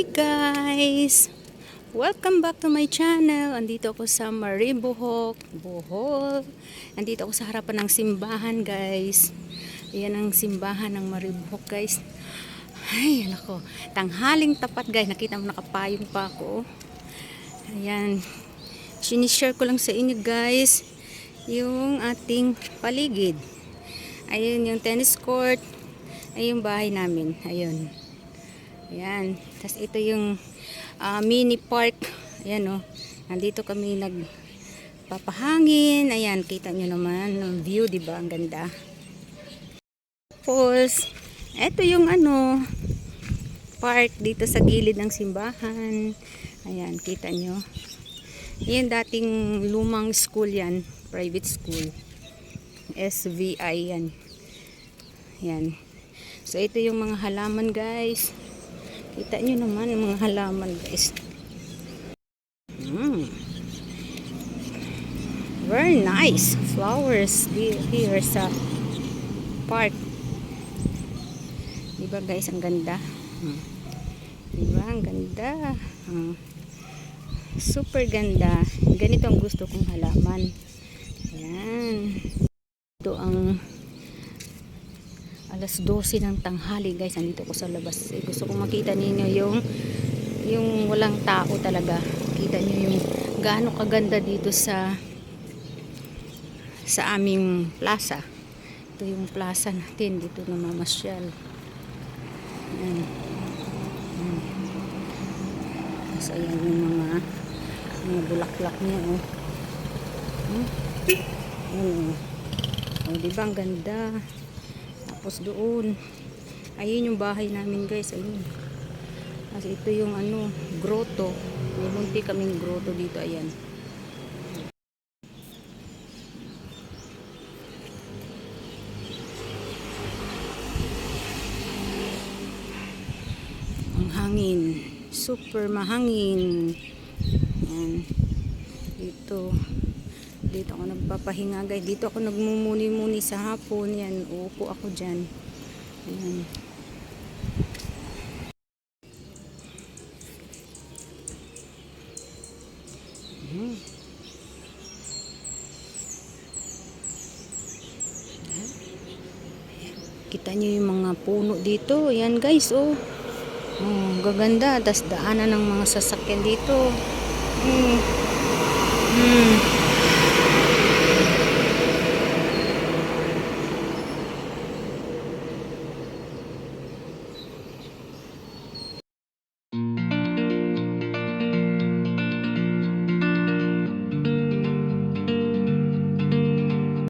guys! Welcome back to my channel. Andito ako sa Maribohok, Bohol. Andito ako sa harapan ng simbahan guys. Ayan ang simbahan ng Maribohok guys. Ay, nako. Tanghaling tapat guys. Nakita mo nakapayong pa ako. Ayan. Sinishare ko lang sa inyo guys yung ating paligid. Ayun yung tennis court. Ayun yung bahay namin. Ayun. Ayan. Tapos ito yung ah, mini park. Ayan o. Nandito kami nagpapahangin. Ayan. Kita nyo naman. Ang view, ba? Ang ganda. Tapos, ito yung ano, park dito sa gilid ng simbahan. Ayan. Kita nyo. Yan dating lumang school yan. Private school. SVI yan. Yan. So, ito yung mga halaman guys. Kita nyo naman mga halaman guys. Mm. Very nice flowers here sa park. Diba guys, ang ganda. Hmm. Diba, ang ganda. Hmm. Super ganda. Ganito ang gusto kong halaman. Ayan. Ito ang alas 12 ng tanghali guys. Andito ko sa labas. Eh, gusto kong makita ninyo yung yung walang tao talaga. Kita nyo yung gaano kaganda dito sa sa aming plaza. Ito yung plaza natin. Dito na mamasyal. Ayan. Ayan. So ayan yung mga mga bulaklak niya oh. Hmm? oh. Oh diba ang ganda tapos doon, ayun yung bahay namin guys, ayun. Kasi ito yung ano, grotto. May munti kaming grotto dito, ayan. Ang hangin. Super mahangin. Ayan. Dito dito ako nagpapahinga guys dito ako nagmumuni-muni sa hapon yan uupo ako dyan Ayan. Hmm. kita nyo yung mga puno dito yan guys oh, oh gaganda tas daanan ng mga sasakyan dito hmm. Hmm.